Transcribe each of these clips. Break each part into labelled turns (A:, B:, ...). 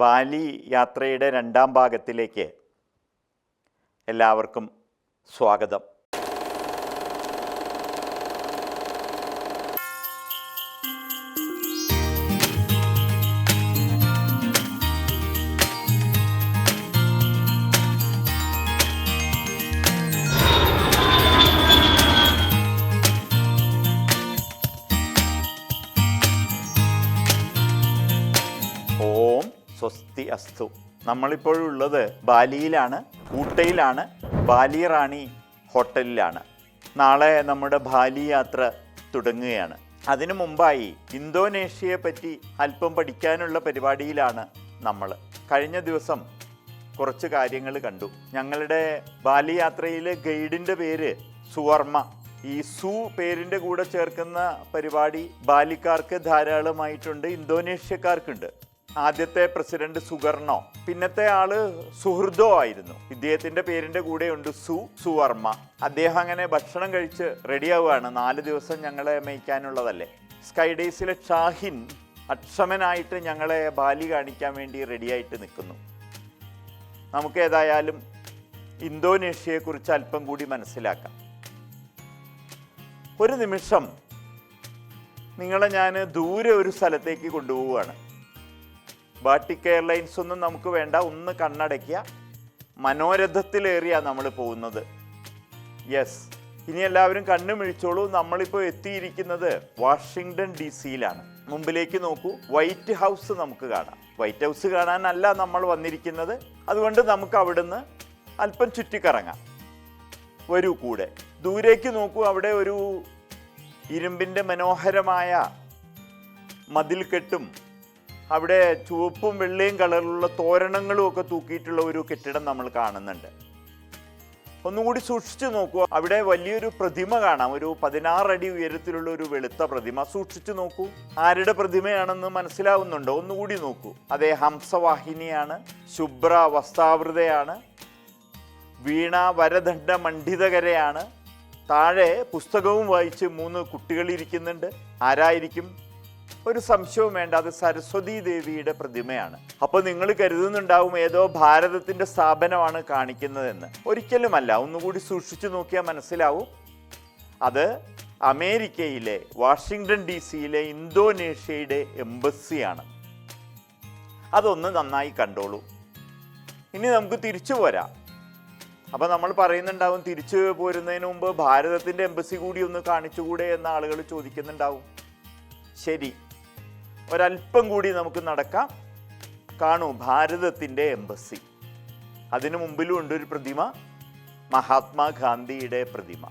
A: ബാലി യാത്രയുടെ രണ്ടാം ഭാഗത്തിലേക്ക് എല്ലാവർക്കും സ്വാഗതം. അസ്തു നമ്മളിപ്പോഴുള്ളത് ബാലിയിലാണ് ഊട്ടയിലാണ് ബാലി റാണി ഹോട്ടലിലാണ്. നാളെ നമ്മുടെ ബാലി യാത്ര തുടങ്ങുകയാണ്. അതിനു മുമ്പായി ഇന്തോനേഷ്യയെ പറ്റി അല്പം പഠിക്കാനുള്ള പരിപാടിയിലാണ് നമ്മൾ കഴിഞ്ഞ ദിവസം കുറച്ച് കാര്യങ്ങൾ കണ്ടു. ഞങ്ങളുടെ ബാലി യാത്രയിലെ ഗൈഡിന്റെ പേര് സുവർമ്മ. ഈ സു പേരിന്റെ കൂടെ ചേർക്കുന്ന പരിപാടി ബാലിക്കാർക്ക് ധാരാളമായിട്ടുണ്ട് ഇന്തോനേഷ്യക്കാർക്കുണ്ട്. ആദ്യത്തെ പ്രസിഡന്റ് സുഗർണോ പിന്നത്തെ ആൾ സുഹൃദോ ആയിരുന്നു. ഇദ്ദേഹത്തിന്റെ പേരിന്റെ കൂടെ ഉണ്ട് സു സുവർമ്മ. അദ്ദേഹം അങ്ങനെ ഭക്ഷണം കഴിച്ച് റെഡിയാവുകയാണ്. നാല് ദിവസം ഞങ്ങളെ മേയ്ക്കാനുള്ളതല്ലേ? സ്കൈ ഡേയ്സിലെ ഷാഹിൻ അക്ഷമനായിട്ട് ഞങ്ങളെ ബാലി കാണിക്കാൻ വേണ്ടി റെഡിയായിട്ട് നിൽക്കുന്നു. നമുക്ക് ഏതായാലും ഇന്തോനേഷ്യയെക്കുറിച്ച് അല്പം കൂടി മനസ്സിലാക്കാം. ഒരു നിമിഷം നിങ്ങളെ ഞാൻ ദൂരെ ഒരു സ്ഥലത്തേക്ക് കൊണ്ടുപോവുകയാണ്. ബാട്ടിക് എയർലൈൻസ് ഒന്നും നമുക്ക് വേണ്ട. ഒന്ന് കണ്ണടയ്ക്കുക. മനോരഥത്തിലേറിയാണ് നമ്മൾ പോകുന്നത്. യെസ് ഇനി എല്ലാവരും കണ്ണു മിഴിച്ചോളൂ. നമ്മളിപ്പോൾ എത്തിയിരിക്കുന്നത് വാഷിങ്ടൺ ഡി സിയിലാണ് മുമ്പിലേക്ക് നോക്കൂ. വൈറ്റ് ഹൗസ് നമുക്ക് കാണാം. വൈറ്റ് ഹൗസ് കാണാനല്ല നമ്മൾ വന്നിരിക്കുന്നത്. അതുകൊണ്ട് നമുക്ക് അവിടുന്ന് അല്പം ചുറ്റിക്കറങ്ങാം. വരൂ കൂടെ. ദൂരേക്ക് നോക്കൂ. അവിടെ ഒരു ഇരുമ്പിന്റെ മനോഹരമായ മതിൽക്കെട്ടും അവിടെ ചുവപ്പും വെള്ളയും കളറിലുള്ള തോരണങ്ങളും ഒക്കെ തൂക്കിയിട്ടുള്ള ഒരു കെട്ടിടം നമ്മൾ കാണുന്നുണ്ട്. ഒന്നുകൂടി സൂക്ഷിച്ചു നോക്കൂ അവിടെ വലിയൊരു പ്രതിമ കാണാം. ഒരു പതിനാറടി ഉയരത്തിലുള്ള ഒരു വെളുത്ത പ്രതിമ. സൂക്ഷിച്ചു നോക്കൂ ആരുടെ പ്രതിമയാണെന്ന് മനസ്സിലാവുന്നുണ്ടോ? ഒന്നുകൂടി നോക്കൂ. അതെ ഹംസവാഹിനിയാണ് ശുഭ്ര വസ്താവൃതയാണ് വീണ വരദണ്ഡ മണ്ഡിതകരയാണ്. താഴെ പുസ്തകവും വായിച്ച് മൂന്ന് കുട്ടികൾ ഇരിക്കുന്നുണ്ട്. ആരായിരിക്കും? ഒരു സംശയവും വേണ്ട അത് സരസ്വതി ദേവിയുടെ പ്രതിമയാണ്. അപ്പൊ നിങ്ങൾ കരുതുന്നുണ്ടാവും ഏതോ ഭാരതത്തിന്റെ സ്ഥാപനമാണ് കാണിക്കുന്നതെന്ന്. ഒരിക്കലുമല്ല ഒന്നുകൂടി സൂക്ഷിച്ചു നോക്കിയാൽ മനസ്സിലാവും. അത് അമേരിക്കയിലെ വാഷിങ്ടൺ ഡി സിയിലെ ഇന്തോനേഷ്യയുടെ എംബസിയാണ്. അതൊന്ന് നന്നായി കണ്ടോളൂ. ഇനി നമുക്ക് തിരിച്ചു പോരാം. അപ്പൊ നമ്മൾ പറയുന്നുണ്ടാവും തിരിച്ചു പോരുന്നതിന് മുമ്പ് ഭാരതത്തിന്റെ എംബസി കൂടി ഒന്ന് കാണിച്ചുകൂടെ എന്ന് ആളുകൾ ചോദിക്കുന്നുണ്ടാവും. ശരി. ഒരല്പം കൂടി നമുക്ക് നടക്കാം. കാണൂ ഭാരതത്തിന്റെ എംബസി. അതിനു മുമ്പിലും ഉണ്ട് ഒരു പ്രതിമ മഹാത്മാഗാന്ധിയുടെ പ്രതിമ.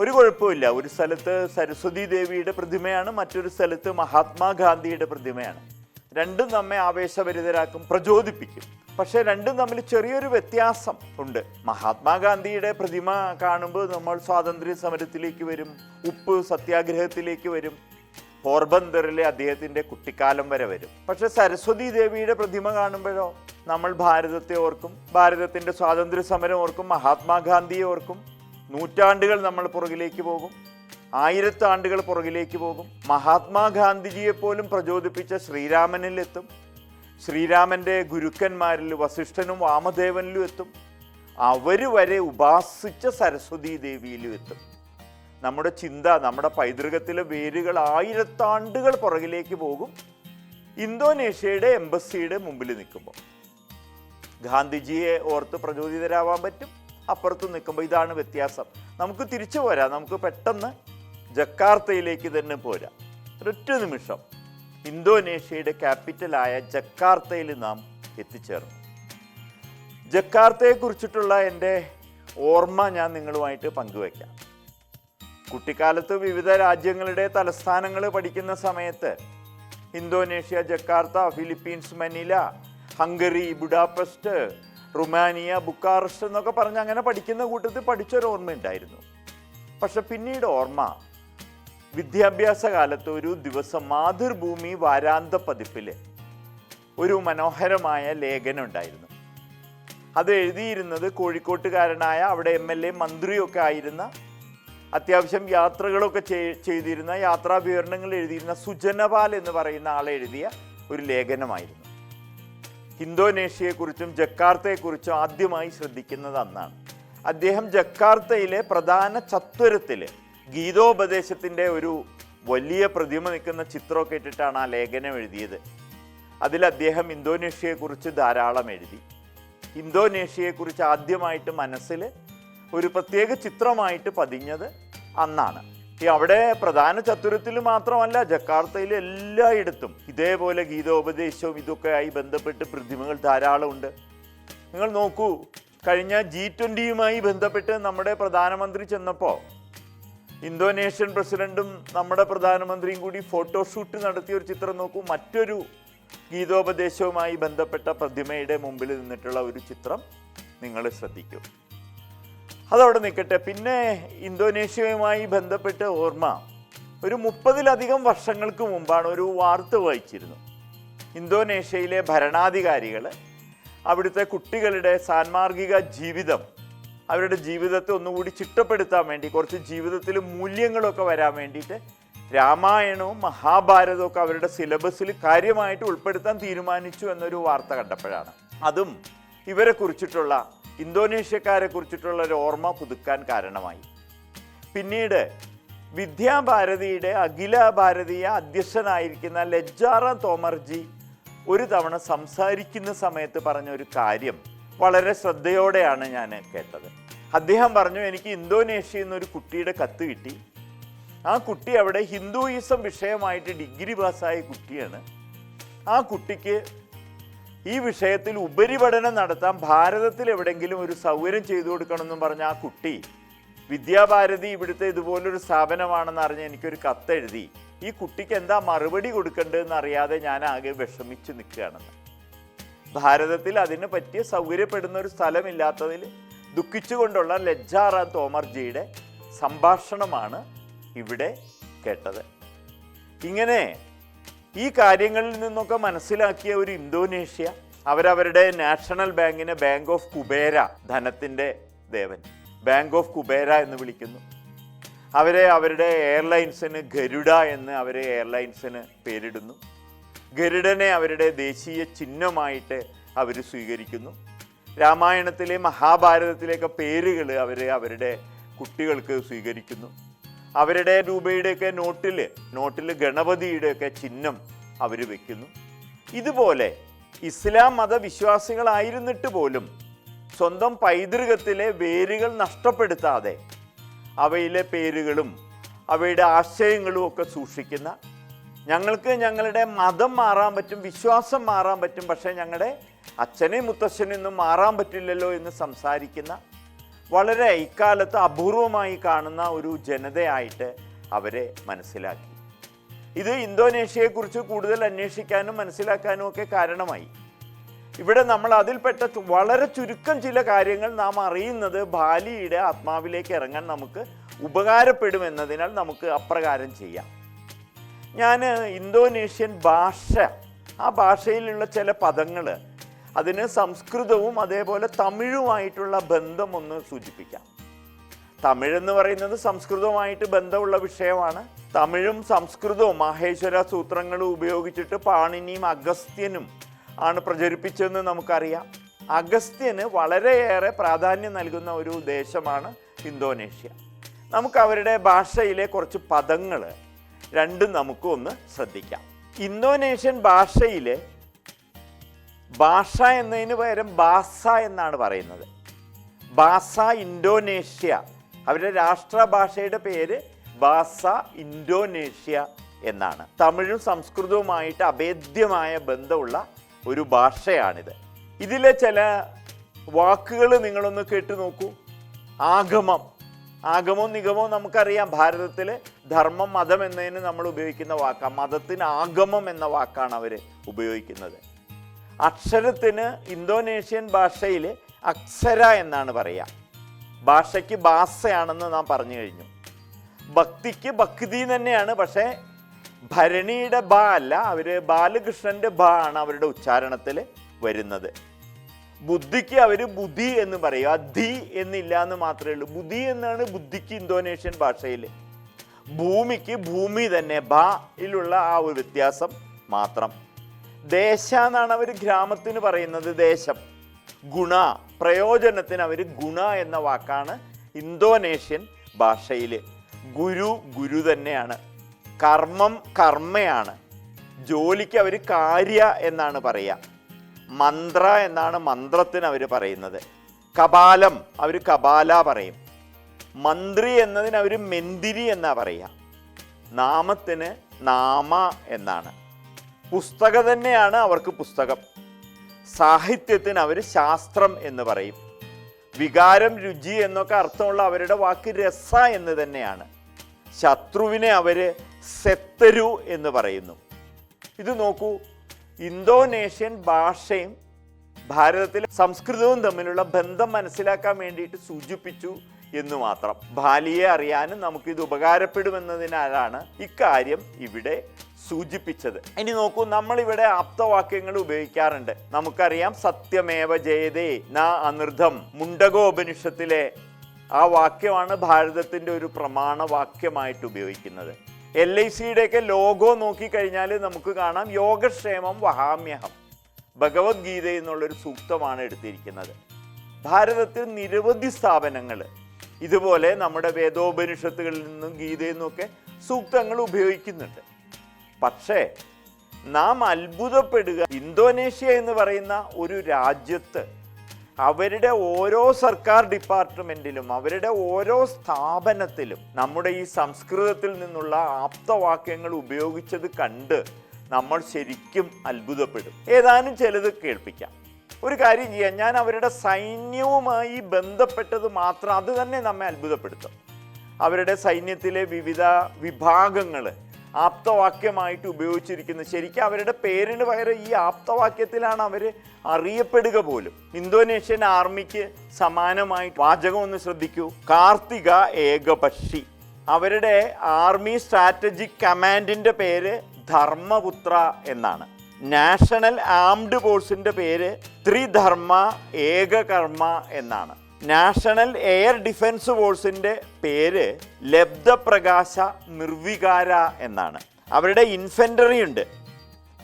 A: ഒരു കുഴപ്പമില്ല. ഒരു സ്ഥലത്ത് സരസ്വതി ദേവിയുടെ പ്രതിമയാണ് മറ്റൊരു സ്ഥലത്ത് മഹാത്മാഗാന്ധിയുടെ പ്രതിമയാണ്. രണ്ടും നമ്മെ ആവേശഭരിതരാക്കും പ്രചോദിപ്പിക്കും. പക്ഷെ രണ്ടും തമ്മിൽ ചെറിയൊരു വ്യത്യാസം ഉണ്ട്. മഹാത്മാഗാന്ധിയുടെ പ്രതിമ കാണുമ്പോൾ നമ്മൾ സ്വാതന്ത്ര്യ സമരത്തിലേക്ക് വരും ഉപ്പ് സത്യാഗ്രഹത്തിലേക്ക് വരും. പോർബന്തറിലെ അദ്ദേഹത്തിന്റെ കുട്ടിക്കാലം വരെ വരും. പക്ഷെ സരസ്വതി ദേവിയുടെ പ്രതിമ കാണുമ്പോഴോ നമ്മൾ ഭാരതത്തെ ഓർക്കും ഭാരതത്തിന്റെ സ്വാതന്ത്ര്യ സമരം ഓർക്കും മഹാത്മാഗാന്ധിയെ ഓർക്കും. നൂറ്റാണ്ടുകൾ നമ്മൾ പുറകിലേക്ക് പോകും ആയിരത്താണ്ടുകൾ പുറകിലേക്ക് പോകും. മഹാത്മാഗാന്ധിജിയെ പോലും പ്രചോദിപ്പിച്ച ശ്രീരാമനിലെത്തും. ശ്രീരാമന്റെ ഗുരുക്കന്മാരിൽ വസിഷ്ഠനും വാമദേവനിലും എത്തും. അവർ വരെ ഉപാസിച്ച സരസ്വതി ദേവിയിലും എത്തും. നമ്മുടെ ചിന്ത നമ്മുടെ പൈതൃകത്തിലെ വേരുകൾ ആയിരത്താണ്ടുകൾ പുറകിലേക്ക് പോകും. ഇന്തോനേഷ്യയുടെ എംബസിയുടെ മുമ്പിൽ നിൽക്കുമ്പോൾ. ഗാന്ധിജിയെ ഓർത്ത് പ്രചോദിതരാവാൻ പറ്റും അപ്പുറത്ത് നിൽക്കുമ്പോൾ ഇതാണ് വ്യത്യാസം. നമുക്ക് തിരിച്ചു പോരാം നമുക്ക് പെട്ടെന്ന് ജക്കാർത്തയിലേക്ക് തന്നെ പോരാ. ഒരൊറ്റ നിമിഷം. ഇന്തോനേഷ്യയുടെ ക്യാപിറ്റലായ ജക്കാർത്തയിൽ നാം എത്തിച്ചേർന്നു. ജക്കാർത്തയെ കുറിച്ചിട്ടുള്ള എന്റെ ഓർമ്മ ഞാൻ നിങ്ങളുമായിട്ട് പങ്കുവയ്ക്കാം. കുട്ടിക്കാലത്ത് വിവിധ രാജ്യങ്ങളുടെ തലസ്ഥാനങ്ങൾ പഠിക്കുന്ന സമയത്ത് Indonesia Jakarta Philippines Manila Hungary Budapest Romania Bucharest എന്നൊക്കെ പറഞ്ഞ് അങ്ങനെ പഠിക്കുന്ന കൂട്ടത്തിൽ പഠിച്ചൊരു ഓർമ്മയുണ്ടായിരുന്നു പക്ഷെ പിന്നീട് ഓർമ്മ വിദ്യാഭ്യാസ കാലത്ത് ഒരു ദിവസം മാതൃഭൂമി വാരാന്ത പതിപ്പിൽ ഒരു മനോഹരമായ ലേഖനം ഉണ്ടായിരുന്നു. അത് എഴുതിയിരുന്നത് കോഴിക്കോട്ടുകാരനായ അവിടെ എം എൽ എ മന്ത്രിയൊക്കെ ആയിരുന്ന അത്യാവശ്യം യാത്രകളൊക്കെ ചെയ്- ചെയ്തിരുന്ന യാത്രാ വിവരണങ്ങൾ എഴുതിയിരുന്ന സുജനപാൽ എന്ന് പറയുന്ന ആൾ എഴുതിയ ഒരു ലേഖനമായിരുന്നു. ഇന്തോനേഷ്യയെക്കുറിച്ചും ജക്കാർത്തയെക്കുറിച്ചും ആദ്യമായി ശ്രദ്ധിക്കുന്നത് അന്നാണ്. അദ്ദേഹം ജക്കാർത്തയിലെ പ്രധാന ചത്വരത്തിൽ ഗീതോപദേശത്തിന്റെ ഒരു വലിയ പ്രതിമ നിൽക്കുന്ന ചിത്രമൊക്കെ ഇട്ടിട്ടാണ് ആ ലേഖനം എഴുതിയത്. അതിൽ അദ്ദേഹം ഇന്തോനേഷ്യയെക്കുറിച്ച് ധാരാളം എഴുതി. ഇന്തോനേഷ്യയെക്കുറിച്ച് ആദ്യമായിട്ട് മനസ്സിൽ ഒരു പ്രത്യേക ചിത്രമായിട്ട് പതിഞ്ഞത് അന്നാണ്. ഈ അവിടെ പ്രധാന ചത്തുരത്തിൽ മാത്രമല്ല ജക്കാർത്തയിൽ എല്ലായിടത്തും ഇതേപോലെ ഗീതോപദേശവും ഇതൊക്കെ ആയി ബന്ധപ്പെട്ട് പ്രതിമകൾ ധാരാളമുണ്ട്. നിങ്ങൾ നോക്കൂ കഴിഞ്ഞ ജി ട്വന്റിയുമായി ബന്ധപ്പെട്ട് നമ്മുടെ പ്രധാനമന്ത്രി ചെന്നപ്പോൾ ഇന്തോനേഷ്യൻ പ്രസിഡന്റും നമ്മുടെ പ്രധാനമന്ത്രിയും കൂടി ഫോട്ടോഷൂട്ട് നടത്തിയ ഒരു ചിത്രം നോക്കൂ. മറ്റൊരു ഗീതോപദേശവുമായി ബന്ധപ്പെട്ട പ്രതിമയുടെ മുമ്പിൽ നിന്നിട്ടുള്ള ഒരു ചിത്രം നിങ്ങൾ ശ്രദ്ധിക്കൂ. അതവിടെ നിൽക്കട്ടെ പിന്നെ ഇന്തോനേഷ്യയുമായി ബന്ധപ്പെട്ട് ഓർമ്മ. ഒരു മുപ്പതിലധികം വർഷങ്ങൾക്ക് മുമ്പാണ് ഒരു വാർത്ത വായിച്ചിരുന്നു. ഇന്തോനേഷ്യയിലെ ഭരണാധികാരികൾ അവിടുത്തെ കുട്ടികളുടെ സാൻമാർഗിക ജീവിതം അവരുടെ ജീവിതത്തെ ഒന്നുകൂടി ചിട്ടപ്പെടുത്താൻ വേണ്ടി കുറച്ച് ജീവിതത്തിൽ മൂല്യങ്ങളൊക്കെ വരാൻ വേണ്ടിയിട്ട് രാമായണവും മഹാഭാരതവും ഒക്കെ അവരുടെ സിലബസിൽ കാര്യമായിട്ട് ഉൾപ്പെടുത്താൻ തീരുമാനിച്ചു എന്നൊരു വാർത്ത കണ്ടപ്പോഴാണ്. അതും ഇവരെ കുറിച്ചിട്ടുള്ള ഇന്തോനേഷ്യക്കാരെ കുറിച്ചിട്ടുള്ള ഒരു ഓർമ്മ പുതുക്കാൻ കാരണമായി. പിന്നീട് വിദ്യാഭാരതിയുടെ അഖില ഭാരതീയ അധ്യക്ഷനായിരിക്കുന്ന ലജ്ജാറാം തോമർജി ഒരു തവണ സംസാരിക്കുന്ന സമയത്ത് പറഞ്ഞ ഒരു കാര്യം വളരെ ശ്രദ്ധയോടെയാണ് ഞാൻ കേട്ടത്. അദ്ദേഹം പറഞ്ഞു എനിക്ക് ഇന്തോനേഷ്യയിൽ നിന്ന് ഒരു കുട്ടിയുടെ കത്ത് കിട്ടി. ആ കുട്ടി അവിടെ ഹിന്ദുയിസം വിഷയമായിട്ട് ഡിഗ്രി പാസ്സായ കുട്ടിയാണ്. ആ കുട്ടിക്ക് ഈ വിഷയത്തിൽ ഉപരിപഠനം നടത്താൻ ഭാരതത്തിൽ എവിടെയെങ്കിലും ഒരു സൗകര്യം ചെയ്തു കൊടുക്കണമെന്നും പറഞ്ഞ ആ കുട്ടി വിദ്യാഭാരതി ഇവിടുത്തെ ഇതുപോലൊരു സ്ഥാപനമാണെന്ന് അറിഞ്ഞ് എനിക്കൊരു കത്തെഴുതി. ഈ കുട്ടിക്ക് എന്താ മറുപടി കൊടുക്കേണ്ടതെന്ന് അറിയാതെ ഞാൻ ആകെ വിഷമിച്ച് നിൽക്കുകയാണെന്ന്. ഭാരതത്തിൽ അതിന് പറ്റിയ സൗകര്യപ്പെടുന്ന ഒരു സ്ഥലമില്ലാത്തതിൽ ദുഃഖിച്ചുകൊണ്ടുള്ള ലജ്ജാറാം തോമർജിയുടെ സംഭാഷണമാണ് ഇവിടെ കേട്ടത്. ഇങ്ങനെ ഈ കാര്യങ്ങളിൽ നിന്നൊക്കെ മനസ്സിലാക്കിയ ഒരു ഇന്തോനേഷ്യ അവരവരുടെ നാഷണൽ ബാങ്കിനെ ബാങ്ക് ഓഫ് കുബേര ധനത്തിന്റെ ദേവൻ. ബാങ്ക് ഓഫ് കുബേര എന്ന് വിളിക്കുന്നു. അവരെ അവരുടെ എയർലൈൻസിന് ഗരുഡ എന്ന് അവരെ എയർലൈൻസിന് പേരിടുന്നു. ഗരുഡനെ അവരുടെ ദേശീയ ചിഹ്നമായിട്ട് അവർ സ്വീകരിക്കുന്നു. രാമായണത്തിലെ മഹാഭാരതത്തിലെയൊക്കെ പേരുകൾ അവർ അവരുടെ കുട്ടികൾക്ക് സ്വീകരിക്കുന്നു. അവരുടെ രൂപയുടെയൊക്കെ നോട്ടിൽ നോട്ടിൽ ഗണപതിയുടെയൊക്കെ ചിഹ്നം അവർ വെക്കുന്നു. ഇതുപോലെ ഇസ്ലാം മതവിശ്വാസികളായിരുന്നിട്ട് പോലും സ്വന്തം പൈതൃകത്തിലെ വേരുകൾ നഷ്ടപ്പെടുത്താതെ അവയിലെ പേരുകളും അവയുടെ ആശയങ്ങളും ഒക്കെ സൂക്ഷിക്കുന്ന ഞങ്ങൾക്ക് ഞങ്ങളുടെ മതം മാറാൻ പറ്റും വിശ്വാസം മാറാൻ പറ്റും പക്ഷേ ഞങ്ങളുടെ അച്ഛനെയും മുത്തശ്ശനെയൊന്നും മാറാൻ പറ്റില്ലല്ലോ എന്ന് സംസാരിക്കുന്ന വളരെ ഇക്കാലത്ത് അപൂർവമായി കാണുന്ന ഒരു ജനതയായിട്ട് അവരെ മനസ്സിലാക്കി. ഇത് ഇന്തോനേഷ്യയെക്കുറിച്ച് കൂടുതൽ അന്വേഷിക്കാനും മനസ്സിലാക്കാനും ഒക്കെ കാരണമായി. ഇവിടെ നമ്മൾ അതിൽപ്പെട്ട വളരെ ചുരുക്കം ചില കാര്യങ്ങൾ നാം അറിയുന്നത് ബാലിയുടെ ആത്മാവിലേക്ക് ഇറങ്ങാൻ നമുക്ക് ഉപകാരപ്പെടുമെന്നതിനാൽ നമുക്ക് അപ്രകാരം ചെയ്യാം. ഞാൻ ഇന്തോനേഷ്യൻ ഭാഷ ആ ഭാഷയിലുള്ള ചില പദങ്ങൾ അതിന് സംസ്കൃതവും അതേപോലെ തമിഴുമായിട്ടുള്ള ബന്ധം ഒന്ന് സൂചിപ്പിക്കാം. തമിഴെന്ന് പറയുന്നത് സംസ്കൃതവുമായിട്ട് ബന്ധമുള്ള വിഷയമാണ്. തമിഴും സംസ്കൃതവും മാഹേശ്വര സൂത്രങ്ങളും ഉപയോഗിച്ചിട്ട് പാണിനിയും അഗസ്ത്യനും ആണ് പ്രചരിപ്പിച്ചതെന്ന് നമുക്കറിയാം. അഗസ്ത്യന് വളരെയേറെ പ്രാധാന്യം നൽകുന്ന ഒരു ദേശമാണ് ഇന്തോനേഷ്യ. നമുക്ക് അവരുടെ ഭാഷയിലെ കുറച്ച് പദങ്ങൾ രണ്ടും നമുക്ക് ഒന്ന് ശ്രദ്ധിക്കാം. ഇന്തോനേഷ്യൻ ഭാഷയിലെ ഭാഷ എന്നതിന് പകരം ബാസ എന്നാണ് പറയുന്നത്. Bahasa Indonesia. അവരുടെ രാഷ്ട്രഭാഷയുടെ പേര് ബാസ ഇൻഡോനേഷ്യ എന്നാണ്. തമിഴും സംസ്കൃതവുമായിട്ട് അഭേദ്യമായ ബന്ധമുള്ള ഒരു ഭാഷയാണിത്. ഇതിലെ ചില വാക്കുകൾ നിങ്ങളൊന്ന് കേട്ടു നോക്കൂ. ആഗമം. ആഗമവും നിഗമവും നമുക്കറിയാം. ഭാരതത്തിൽ ധർമ്മം മതം എന്നതിന് നമ്മൾ ഉപയോഗിക്കുന്ന വാക്കാണ് മതത്തിന് ആഗമം എന്ന വാക്കാണ് അവർ ഉപയോഗിക്കുന്നത്. അക്ഷരത്തിന് ഇന്തോനേഷ്യൻ ഭാഷയിൽ അക്ഷര എന്നാണ് പറയുക. ഭാഷയ്ക്ക് ഭാഷയാണെന്ന് നാം പറഞ്ഞു കഴിഞ്ഞു. ഭക്തിക്ക് ഭക്തി തന്നെയാണ് പക്ഷേ ഭരണിയുടെ ബ അല്ല അവർ ബാലകൃഷ്ണന്റെ ബ ആണ് അവരുടെ ഉച്ചാരണത്തിൽ വരുന്നത്. ബുദ്ധിക്ക് അവർ ബുദ്ധി എന്ന് പറയും ധി എന്നില്ല എന്ന് മാത്രമേ ഉള്ളൂ. ബുദ്ധി എന്നാണ് ബുദ്ധിക്ക് ഇന്തോനേഷ്യൻ ഭാഷയിൽ. ഭൂമിക്ക് ഭൂമി തന്നെ ബയിലുള്ള ആ ഒരു വ്യത്യാസം മാത്രം. ദേശ എന്നാണ് അവർ ഗ്രാമത്തിന് പറയുന്നത് ദേശം. ഗുണ പ്രയോജനത്തിന് അവർ ഗുണ എന്ന വാക്കാണ് ഇന്തോനേഷ്യൻ ഭാഷയിൽ ഗുരു ഗുരു തന്നെയാണ്. കർമ്മം കർമ്മയാണ്. ജോലിക്ക് അവർ കാര്യ എന്നാണ് പറയുക മന്ത്ര എന്നാണ് മന്ത്രത്തിന് അവർ പറയുന്നത്. കപാലം അവർ കപാല പറയും. മന്ത്രി എന്നതിന് അവർ മെന്തിരി എന്നാ പറയുക നാമത്തിന് നാമ എന്നാണ്. പുസ്തകം തന്നെയാണ് അവർക്ക് പുസ്തകം. സാഹിത്യത്തിന് അവർ ശാസ്ത്രം എന്ന് പറയും. വികാരം രുചി എന്നൊക്കെ അർത്ഥമുള്ള അവരുടെ വാക്ക് രസ എന്ന് തന്നെയാണ്. ശത്രുവിനെ അവർ സെത്തരു എന്ന് പറയുന്നു. ഇത് നോക്കൂ. ഇന്തോനേഷ്യൻ ഭാഷയും ഭാരതത്തിലെ സംസ്കൃതവും തമ്മിലുള്ള ബന്ധം മനസ്സിലാക്കാൻ വേണ്ടിയിട്ട് സൂചിപ്പിച്ചു. എന്ന് മാത്രം. ബാലിയെ അറിയാനും നമുക്കിത് ഉപകാരപ്പെടുമെന്നതിനാലാണ് ഇക്കാര്യം ഇവിടെ സൂചിപ്പിച്ചത്. ഇനി നോക്കൂ നമ്മൾ ഇവിടെ ആപ്തവാക്യങ്ങൾ ഉപയോഗിക്കാറുണ്ട്. നമുക്കറിയാം സത്യമേവ ജയതേ ന അനൃതം. മുണ്ടകോപനിഷത്തിലെ ആ വാക്യമാണ് ഭാരതത്തിന്റെ ഒരു പ്രമാണ വാക്യമായിട്ട് ഉപയോഗിക്കുന്നത്. എൽ ഐ സിയുടെയൊക്കെ ലോഗോ നോക്കിക്കഴിഞ്ഞാൽ നമുക്ക് കാണാം യോഗക്ഷേമം വഹാമ്യഹം. ഭഗവത്ഗീത എന്നുള്ളൊരു സൂക്തമാണ് എടുത്തിരിക്കുന്നത്. ഭാരതത്തിൽ നിരവധി സ്ഥാപനങ്ങൾ ഇതുപോലെ നമ്മുടെ വേദോപനിഷത്തുകളിൽ നിന്നും ഗീതയിൽ നിന്നൊക്കെ സൂക്തങ്ങൾ ഉപയോഗിക്കുന്നുണ്ട്. പക്ഷേ നാം അത്ഭുതപ്പെടുക ഇന്തോനേഷ്യ എന്ന് പറയുന്ന ഒരു രാജ്യത്ത് അവരുടെ ഓരോ സർക്കാർ ഡിപ്പാർട്ട്മെന്റിലും അവരുടെ ഓരോ സ്ഥാപനത്തിലും നമ്മുടെ ഈ സംസ്കൃതത്തിൽ നിന്നുള്ള ആപ്തവാക്യങ്ങൾ ഉപയോഗിച്ചത് കണ്ട് നമ്മൾ ശരിക്കും അത്ഭുതപ്പെടും. ഏതാനും ചിലത് കേൾപ്പിക്കാം. ഒരു കാര്യം ചെയ്യാം. ഞാൻ അവരുടെ സൈന്യവുമായി ബന്ധപ്പെട്ടത് മാത്രം അത് തന്നെ നമ്മെ അത്ഭുതപ്പെടുത്തും. അവരുടെ സൈന്യത്തിലെ വിവിധ വിഭാഗങ്ങൾ ആപ്തവാക്യമായിട്ട് ഉപയോഗിച്ചിരിക്കുന്നത് ശരിക്കും അവരുടെ പേരിന് പകരം ഈ ആപ്തവാക്യത്തിലാണ് അവർ അറിയപ്പെടുക പോലും. ഇന്തോനേഷ്യൻ ആർമിക്ക് സമാനമായി വാചകം ഒന്ന് ശ്രദ്ധിക്കൂ. കാർത്തിക ഏകപക്ഷി. അവരുടെ ആർമി സ്ട്രാറ്റജിക് കമാൻഡിന്റെ പേര് ധർമ്മപുത്ര എന്നാണ്. നാഷണൽ ആംഡ് ഫോഴ്സിന്റെ പേര് ത്രിധർമ്മ ഏകകർമ്മ എന്നാണ്. നാഷണൽ എയർ ഡിഫൻസ് ഫോഴ്സിന്റെ പേര് ലബ്ധപ്രകാശ നിർവികാര എന്നാണ്. അവരുടെ ഇൻഫെൻട്രി ഉണ്ട്.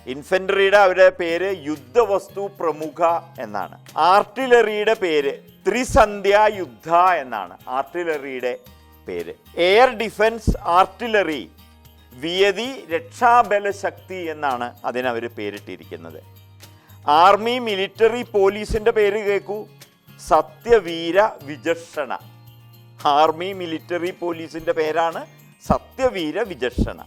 A: ഇൻഫെൻട്രിയുടെ അവരുടെ പേര് യുദ്ധവസ്തു പ്രമുഖ എന്നാണ്. ആർട്ടിലറിയുടെ പേര് ത്രിസന്ധ്യ യുദ്ധ എന്നാണ് ആർട്ടിലറിയുടെ പേര്. എയർ ഡിഫൻസ് ആർട്ടിലറി വിയതി രക്ഷാബലശക്തി എന്നാണ് അതിനവർ പേരിട്ടിരിക്കുന്നത്. ആർമി മിലിറ്ററി പോലീസിന്റെ പേര് കേൾക്കൂ സത്യവീര വിചക്ഷണ. ആർമി മിലിറ്ററി പോലീസിന്റെ പേരാണ് സത്യവീര വിചക്ഷണ.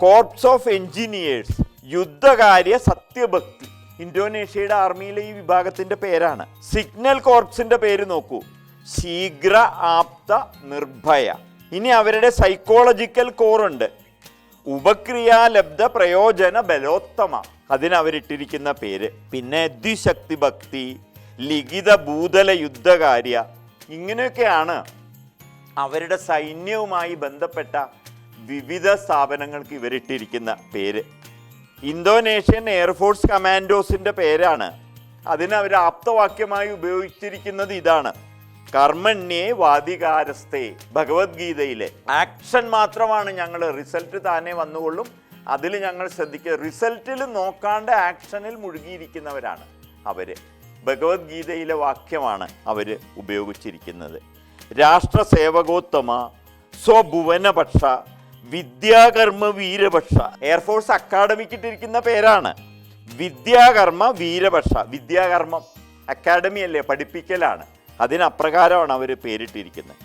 A: കോർപ്സ് ഓഫ് എഞ്ചിനീയേഴ്സ് യുദ്ധകാര്യ സത്യഭക്തി. ഇന്തോനേഷ്യയുടെ ആർമിയിലെ ഈ വിഭാഗത്തിന്റെ പേരാണ്. സിഗ്നൽ കോർപ്സിന്റെ പേര് നോക്കൂ. ശീഘ്ര ആപ്ത നിർഭയ. ഇനി അവരുടെ സൈക്കോളജിക്കൽ കോറുണ്ട് ഉപക്രിയാലബ്ധ പ്രയോജന ബലോത്തമ. അതിനവരിട്ടിരിക്കുന്ന പേര്. പിന്നെ ദ്വിശക്തി ഭക്തി ലിഖിത ഭൂതല യുദ്ധകാര്യ ഇങ്ങനെയൊക്കെയാണ് അവരുടെ സൈന്യവുമായി ബന്ധപ്പെട്ട വിവിധ സ്ഥാപനങ്ങൾക്ക് ഇവരിട്ടിരിക്കുന്ന പേര്. ഇന്തോനേഷ്യൻ എയർഫോഴ്സ് കമാൻഡോസിന്റെ പേരാണ്. അതിന് അവർ ആപ്തവാക്യമായി ഉപയോഗിച്ചിരിക്കുന്നത് ഇതാണ്. കർമ്മണ്യേ വാദികാരസ്ഥേ ഭഗവത്ഗീതയിലെ ആക്ഷൻ മാത്രമാണ് ഞങ്ങൾ റിസൾട്ട് താനേ വന്നുകൊള്ളും. അതിൽ ഞങ്ങൾ ശ്രദ്ധിക്കുക റിസൾട്ടിൽ നോക്കാണ്ട് ആക്ഷനിൽ മുഴുകിയിരിക്കുന്നവരാണ് അവർ. ഭഗവത്ഗീതയിലെ വാക്യമാണ് അവർ ഉപയോഗിച്ചിരിക്കുന്നത്. രാഷ്ട്ര സേവകോത്തമ സ്വഭുവനപക്ഷ വിദ്യാകർമ്മ വീരപക്ഷ. എയർഫോഴ്സ് അക്കാഡമിക്ക് ഇട്ടിരിക്കുന്ന പേരാണ്. വിദ്യാകർമ്മ വീരപക്ഷ. വിദ്യാകർമ്മം അക്കാഡമി അല്ലേ പഠിപ്പിക്കലാണ്. അതിനപ്രകാരമാണ് അവർ പേരിട്ടിരിക്കുന്നത്.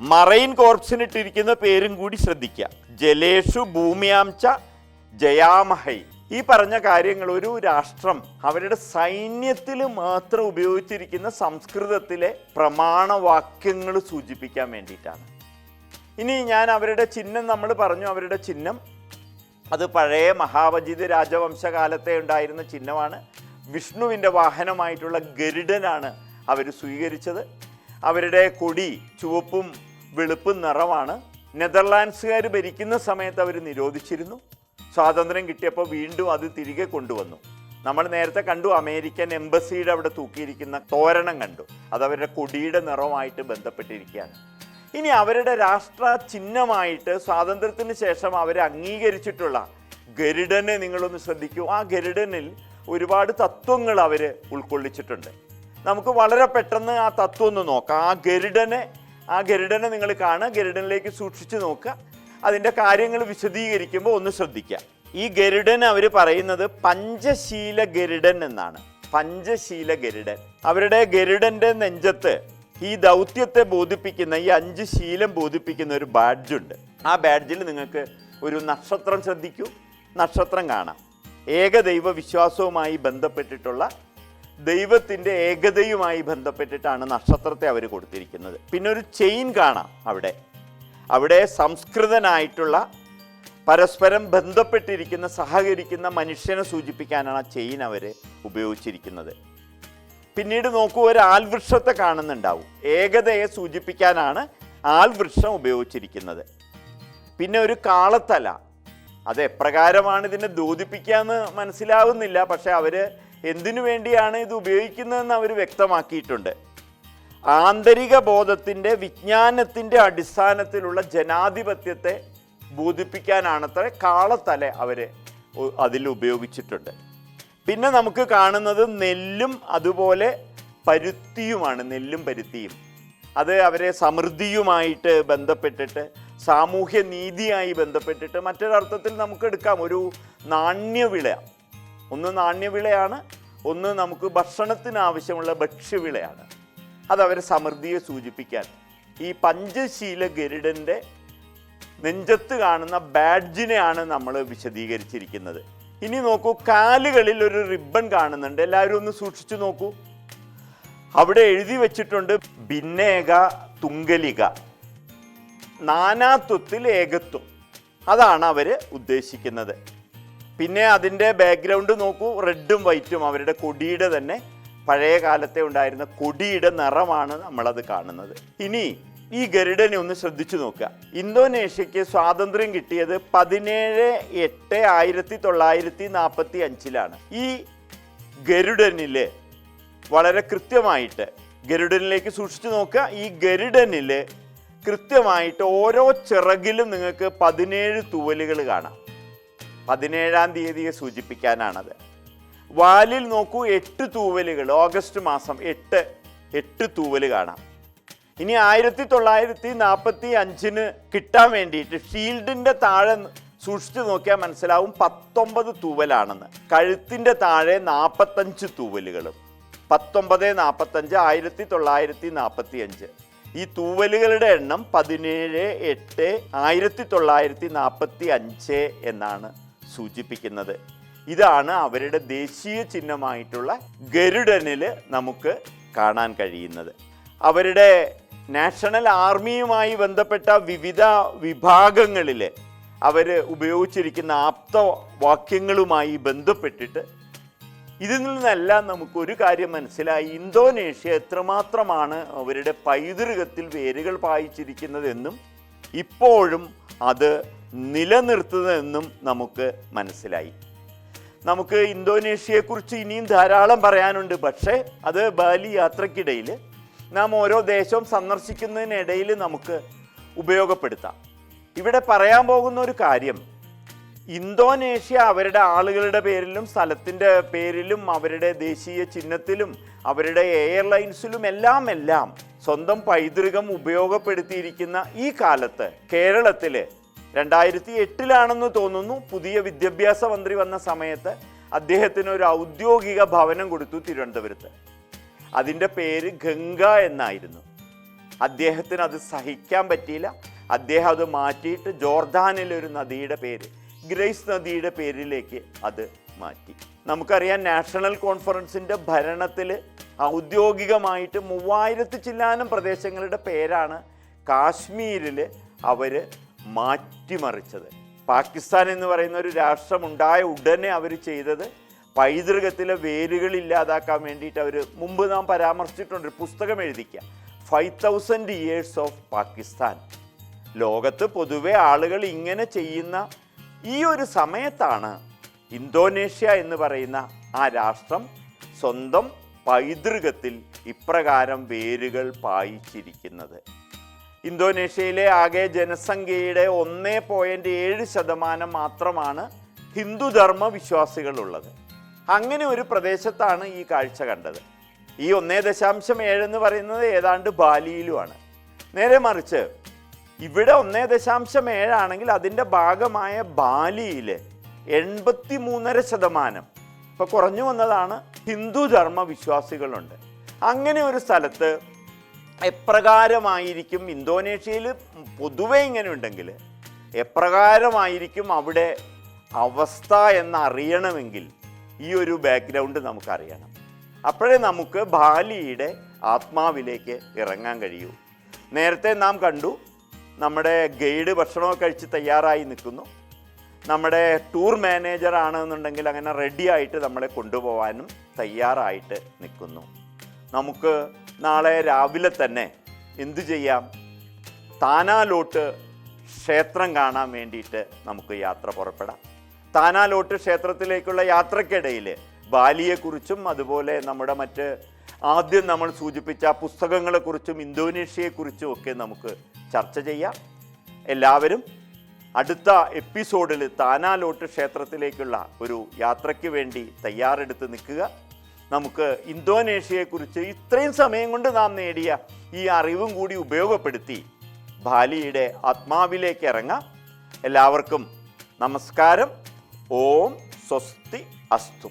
A: മറൈൻ കോർപ്സിന് ഇട്ടിരിക്കുന്ന പേരും കൂടി ശ്രദ്ധിക്കുക ജലേഷു ഭൂമിയാംച ജയാമഹൈ. ഈ പറഞ്ഞ കാര്യങ്ങൾ ഒരു രാഷ്ട്രം അവരുടെ സൈന്യത്തിൽ മാത്രം ഉപയോഗിച്ചിരിക്കുന്ന സംസ്കൃതത്തിലെ പ്രമാണവാക്യങ്ങൾ സൂചിപ്പിക്കാൻ വേണ്ടിയിട്ടാണ്. ഇനി ഞാൻ അവരുടെ ചിഹ്നം നമ്മൾ പറഞ്ഞു അവരുടെ ചിഹ്നം. അത് പഴയ മഹാവജിത് രാജവംശകാലത്തെ ഉണ്ടായിരുന്ന ചിഹ്നമാണ്. വിഷ്ണുവിന്റെ വാഹനമായിട്ടുള്ള ഗരുഡനാണ് അവർ സ്വീകരിച്ചത്. അവരുടെ കൊടി ചുവപ്പും വെളുപ്പും നിറമാണ്. നെതർലാൻഡ്സുകാർ ഭരിക്കുന്ന സമയത്ത് അവർ നിരോധിച്ചിരുന്നു. സ്വാതന്ത്ര്യം കിട്ടിയപ്പോൾ വീണ്ടും അത് തിരികെ കൊണ്ടുവന്നു. നമ്മൾ നേരത്തെ കണ്ടു അമേരിക്കൻ എംബസിയുടെ അവിടെ തൂക്കിയിരിക്കുന്ന തോരണം കണ്ടു. അത് അവരുടെ കൊടിയുടെ നിറവുമായിട്ട് ബന്ധപ്പെട്ടിരിക്കുകയാണ്. ഇനി അവരുടെ രാഷ്ട്ര ചിഹ്നമായിട്ട് സ്വാതന്ത്ര്യത്തിന് ശേഷം അവർ അംഗീകരിച്ചിട്ടുള്ള ഗരുഡനെ നിങ്ങളൊന്ന് ശ്രദ്ധിക്കൂ. ആ ഗരുഡനിൽ ഒരുപാട് തത്വങ്ങൾ അവർ ഉൾക്കൊള്ളിച്ചിട്ടുണ്ട്. നമുക്ക് വളരെ പെട്ടെന്ന് ആ തത്വം ഒന്ന് നോക്കാം. ആ ഗരുഡനെ ആ ഗരുഡനെ നിങ്ങൾ കാണുക. ഗരുഡനിലേക്ക് സൂക്ഷിച്ചു നോക്കുക. അതിന്റെ കാര്യങ്ങൾ വിശദീകരിക്കുമ്പോൾ ഒന്ന് ശ്രദ്ധിക്കുക. ഈ ഗരുഡൻ അവർ പറയുന്നത് പഞ്ചശീല ഗരുഡൻ എന്നാണ്. പഞ്ചശീല ഗരുഡൻ. അവരുടെ ഗരുഡന്റെ നെഞ്ചത്ത് ഈ ദൗത്യത്തെ ബോധിപ്പിക്കുന്ന ഈ അഞ്ച് ശീലം ബോധിപ്പിക്കുന്ന ഒരു ബാഡ്ജ് ഉണ്ട്. ആ ബാഡ്ജിൽ നിങ്ങൾക്ക് ഒരു നക്ഷത്രം ശ്രദ്ധിക്കൂ. നക്ഷത്രം കാണാം. ഏകദൈവ വിശ്വാസവുമായി ബന്ധപ്പെട്ടിട്ടുള്ള ദൈവത്തിന്റെ ഏകതയുമായി ബന്ധപ്പെട്ടിട്ടാണ് നക്ഷത്രത്തെ അവർ കൊടുത്തിരിക്കുന്നത്. പിന്നെ ഒരു ചെയിൻ കാണാം അവിടെ. അവിടെ സംസ്കൃതനായിട്ടുള്ള പരസ്പരം ബന്ധപ്പെട്ടിരിക്കുന്ന സഹകരിക്കുന്ന മനുഷ്യനെ സൂചിപ്പിക്കാനാണ് ആ ചെയിൻ അവർ ഉപയോഗിച്ചിരിക്കുന്നത്. പിന്നീട് നോക്കൂ ഒരു ആൽവൃക്ഷത്തെ കാണുന്നുണ്ടാവും. ഏകതയെ സൂചിപ്പിക്കാനാണ് ആൽവൃക്ഷം ഉപയോഗിച്ചിരിക്കുന്നത്. പിന്നെ ഒരു കാളത്തല. അത് എപ്രകാരമാണ് ഇതിനെ എന്ന് മനസ്സിലാവുന്നില്ല. പക്ഷെ അവർ എന്തിനു വേണ്ടിയാണ് ഇത് ഉപയോഗിക്കുന്നതെന്ന് അവർ വ്യക്തമാക്കിയിട്ടുണ്ട്. ആന്തരിക ബോധത്തിന്റെ വിജ്ഞാനത്തിന്റെ അടിസ്ഥാനത്തിലുള്ള ജനാധിപത്യത്തെ ബോധിപ്പിക്കാനാണത്ര കാളത്തല അവർ അതിൽ ഉപയോഗിച്ചിട്ടുണ്ട്. പിന്നെ നമുക്ക് കാണുന്നത് നെല്ലും അതുപോലെ പരുത്തിയുമാണ് നെല്ലും പരുത്തിയും. അത് അവരെ സമൃദ്ധിയുമായിട്ട് ബന്ധപ്പെട്ടിട്ട് സാമൂഹ്യ നീതിയായി ബന്ധപ്പെട്ടിട്ട് മറ്റൊരർത്ഥത്തിൽ നമുക്ക് എടുക്കാം. ഒരു നാണ്യവിള ഒന്ന് നാണ്യവിളയാണ് ഒന്ന് നമുക്ക് ഭക്ഷണത്തിന് ആവശ്യമുള്ള ഭക്ഷ്യവിളയാണ്. അവരെ സമൃദ്ധിയെ സൂചിപ്പിക്കാൻ. ഈ പഞ്ചശീല ഗരുഡന്റെ നെഞ്ചത്ത് കാണുന്ന ബാഡ്ജിനെയാണ് നമ്മൾ വിശദീകരിച്ചിരിക്കുന്നത്. ഇനി നോക്കൂ കാലുകളിൽ ഒരു റിബൺ കാണുന്നുണ്ട്. എല്ലാവരും ഒന്ന് സൂക്ഷിച്ചു നോക്കൂ. അവിടെ എഴുതി വച്ചിട്ടുണ്ട് ഭിന്നേക തുങ്കലിക നാനാത്വത്തിൽ ഏകത്വം. അതാണ് അവർ ഉദ്ദേശിക്കുന്നത്. പിന്നെ അതിന്റെ ബാക്ക്ഗ്രൗണ്ട് നോക്കൂ. റെഡും വൈറ്റും അവരുടെ കൊടിയുടെ തന്നെ പഴയ കാലത്തെ ഉണ്ടായിരുന്ന കൊടിയുടെ നിറമാണ് നമ്മളത് കാണുന്നത്. ഇനി ഈ ഗരുഡനെ ഒന്ന് ശ്രദ്ധിച്ചു നോക്കുക. ഇന്തോനേഷ്യക്ക് സ്വാതന്ത്ര്യം കിട്ടിയത് പതിനേഴ് എട്ട് ആയിരത്തി തൊള്ളായിരത്തി നാൽപ്പത്തി അഞ്ചിലാണ് ഈ ഗരുഡനിൽ വളരെ കൃത്യമായിട്ട് ഗരുഡനിലേക്ക് സൂക്ഷിച്ചു നോക്കുക. ഈ ഗരുഡനിൽ കൃത്യമായിട്ട് ഓരോ ചിറകിലും നിങ്ങൾക്ക് പതിനേഴ് തൂവലുകൾ കാണാം. പതിനേഴാം തീയതിയെ സൂചിപ്പിക്കാനാണത്. വാലിൽ നോക്കൂ എട്ട് തൂവലുകൾ. ഓഗസ്റ്റ് മാസം എട്ട് എട്ട് തൂവൽ കാണാം. ഇനി ആയിരത്തി തൊള്ളായിരത്തി നാൽപ്പത്തി അഞ്ചിന് കിട്ടാൻ വേണ്ടിയിട്ട് ഷീൽഡിന്റെ താഴെ സൂക്ഷിച്ചു നോക്കിയാൽ മനസ്സിലാവും പത്തൊമ്പത് തൂവലാണെന്ന്. കഴുത്തിന്റെ താഴെ നാൽപ്പത്തഞ്ച് തൂവലുകളും. പത്തൊമ്പത് നാൽപ്പത്തഞ്ച് ആയിരത്തി തൊള്ളായിരത്തി നാൽപ്പത്തി അഞ്ച് ഈ തൂവലുകളുടെ എണ്ണം പതിനേഴ് എട്ട് ആയിരത്തി തൊള്ളായിരത്തി നാൽപ്പത്തി അഞ്ച് എന്നാണ്. സൂചിപ്പിക്കുന്നത്. ഇതാണ് അവരുടെ ദേശീയ ചിഹ്നമായിട്ടുള്ള ഗരുഡനിൽ നമുക്ക് കാണാൻ കഴിയുന്നത്. അവരുടെ നാഷണൽ ആർമിയുമായി ബന്ധപ്പെട്ട വിവിധ വിഭാഗങ്ങളിൽ അവർ ഉപയോഗിച്ചിരിക്കുന്ന ആപ്തവാക്യങ്ങളുമായി ബന്ധപ്പെട്ടിട്ട് ഇതിൽ നിന്നെല്ലാം നമുക്കൊരു കാര്യം മനസ്സിലായി. ഇന്തോനേഷ്യ എത്രമാത്രമാണ് അവരുടെ പൈതൃകത്തിൽ വേരുകൾ പായിച്ചിരിക്കുന്നതെന്നും ഇപ്പോഴും അത് നിലനിർത്തുന്നതെന്നും നമുക്ക് മനസ്സിലായി. നമുക്ക് ഇന്തോനേഷ്യയെക്കുറിച്ച് ഇനിയും ധാരാളം പറയാനുണ്ട്. പക്ഷേ അത് ബാലി യാത്രക്കിടയിൽ നാം ഓരോ ദേശവും സന്ദർശിക്കുന്നതിനിടയിൽ നമുക്ക് ഉപയോഗപ്പെടുത്താം. ഇവിടെ പറയാൻ പോകുന്ന ഒരു കാര്യം ഇന്തോനേഷ്യ അവരുടെ ആളുകളുടെ പേരിലും സ്ഥലത്തിന്റെ പേരിലും അവരുടെ ദേശീയ ചിഹ്നത്തിലും അവരുടെ എയർലൈൻസിലും എല്ലാം എല്ലാം സ്വന്തം പൈതൃകം ഉപയോഗപ്പെടുത്തിയിരിക്കുന്ന ഈ കാലത്ത് കേരളത്തിൽ രണ്ടായിരത്തി എട്ടിലാണെന്ന് തോന്നുന്നു പുതിയ വിദ്യാഭ്യാസ മന്ത്രി വന്ന സമയത്ത് അദ്ദേഹത്തിന് ഒരു ഔദ്യോഗിക ഭവനം കൊടുത്തു തിരുവനന്തപുരത്ത്. അതിന്റെ പേര് ഗംഗ എന്നായിരുന്നു. അദ്ദേഹത്തിന് അത് സഹിക്കാൻ പറ്റിയില്ല. അദ്ദേഹം അത് മാറ്റിയിട്ട് ജോർദാനിലെ ഒരു നദിയുടെ പേര് ഗ്രേസ് നദിയുടെ പേരിലേക്ക് അത് മാറ്റി. നമുക്കറിയാം നാഷണൽ കോൺഫറൻസിന്റെ ഭരണത്തിൽ ഔദ്യോഗികമായിട്ട് മൂവായിരത്തി ചില്ലാനം പ്രദേശങ്ങളുടെ പേരാണ് കാശ്മീരിൽ അവർ മാറ്റിമറിച്ചത്. പാകിസ്ഥാൻ എന്ന് പറയുന്ന ഒരു രാഷ്ട്രമുണ്ടായ ഉടനെ അവർ ചെയ്തത് പൈതൃകത്തിലെ വേരുകൾ ഇല്ലാതാക്കാൻ വേണ്ടിയിട്ട് അവർ മുമ്പ് നാം പരാമർശിച്ചിട്ടുണ്ട് ഒരു പുസ്തകം എഴുതിക്കുക five thousand years of Pakistan ലോകത്ത് പൊതുവെ ആളുകൾ ഇങ്ങനെ ചെയ്യുന്ന ഈ ഒരു സമയത്താണ് ഇന്തോനേഷ്യ എന്ന് പറയുന്ന ആ രാഷ്ട്രം സ്വന്തം പൈതൃകത്തിൽ ഇപ്രകാരം വേരുകൾ പായിച്ചിരിക്കുന്നത്. ഇന്തോനേഷ്യയിലെ ആകെ ജനസംഖ്യയുടെ ഒന്ന് പോയിന്റ് ഏഴ് ശതമാനം മാത്രമാണ് ഹിന്ദുധർമ്മ വിശ്വാസികളുള്ളത്. അങ്ങനെ ഒരു പ്രദേശത്താണ് ഈ കാഴ്ച കണ്ടത്. ഈ ഒന്നേ ദശാംശം ഏഴ് എന്ന് പറയുന്നത് ഏതാണ്ട് ബാലിയിലുമാണ്. നേരെ മറിച്ച് ഇവിടെ ഒന്നേ ദശാംശം ഏഴാണെങ്കിൽ അതിന്റെ ഭാഗമായ ബാലിയിൽ എൺപത്തി മൂന്നര ശതമാനം ഇപ്പൊ കുറഞ്ഞു വന്നതാണ് ഹിന്ദുധർമ്മ വിശ്വാസികളുണ്ട്. അങ്ങനെ ഒരു സ്ഥലത്ത് എപ്രകാരമായിരിക്കും ഇന്തോനേഷ്യയിൽ പൊതുവെ ഇങ്ങനെ ഉണ്ടെങ്കിൽ എപ്രകാരമായിരിക്കും അവിടെ അവസ്ഥ എന്നറിയണമെങ്കിൽ ഈ ഒരു ബാക്ക്ഗ്രൗണ്ട് നമുക്കറിയണം. അപ്പോഴേ നമുക്ക് ബാലിയുടെ ആത്മാവിലേക്ക് ഇറങ്ങാൻ കഴിയൂ. നേരത്തെ നാം കണ്ടു നമ്മുടെ ഗൈഡ് ഭക്ഷണമൊക്കെ കഴിച്ച് തയ്യാറായി നിൽക്കുന്നു. നമ്മുടെ ടൂർ മാനേജർ ആണെന്നുണ്ടെങ്കിൽ അങ്ങനെ റെഡിയായിട്ട് നമ്മളെ കൊണ്ടുപോകാനും തയ്യാറായിട്ട് നിൽക്കുന്നു. നമുക്ക് നാളെ രാവിലെ തന്നെ എന്തു ചെയ്യാം? താനാലോട്ട് ക്ഷേത്രം കാണാൻ വേണ്ടിയിട്ട് നമുക്ക് യാത്ര പുറപ്പെടാം. താനാലോട്ട് ക്ഷേത്രത്തിലേക്കുള്ള യാത്രക്കിടയിൽ ബാലിയെക്കുറിച്ചും അതുപോലെ നമ്മുടെ മറ്റ് ആദ്യം നമ്മൾ സൂചിപ്പിച്ച പുസ്തകങ്ങളെക്കുറിച്ചും ഇന്തോനേഷ്യയെക്കുറിച്ചും ഒക്കെ നമുക്ക് ചർച്ച ചെയ്യാം. എല്ലാവരും അടുത്ത എപ്പിസോഡിൽ താനാലോട്ട് ക്ഷേത്രത്തിലേക്കുള്ള ഒരു യാത്രയ്ക്ക് വേണ്ടി തയ്യാറെടുത്ത് നിൽക്കുക. നമുക്ക് ഇന്തോനേഷ്യയെക്കുറിച്ച് ഇത്രയും സമയം കൊണ്ട് നാം നേടിയ ഈ അറിവും കൂടി ഉപയോഗപ്പെടുത്തി ബാലിയുടെ ആത്മാവിലേക്ക് ഇറങ്ങാം. എല്ലാവർക്കും നമസ്കാരം. ഓം സ്വസ്തി അസ്തു.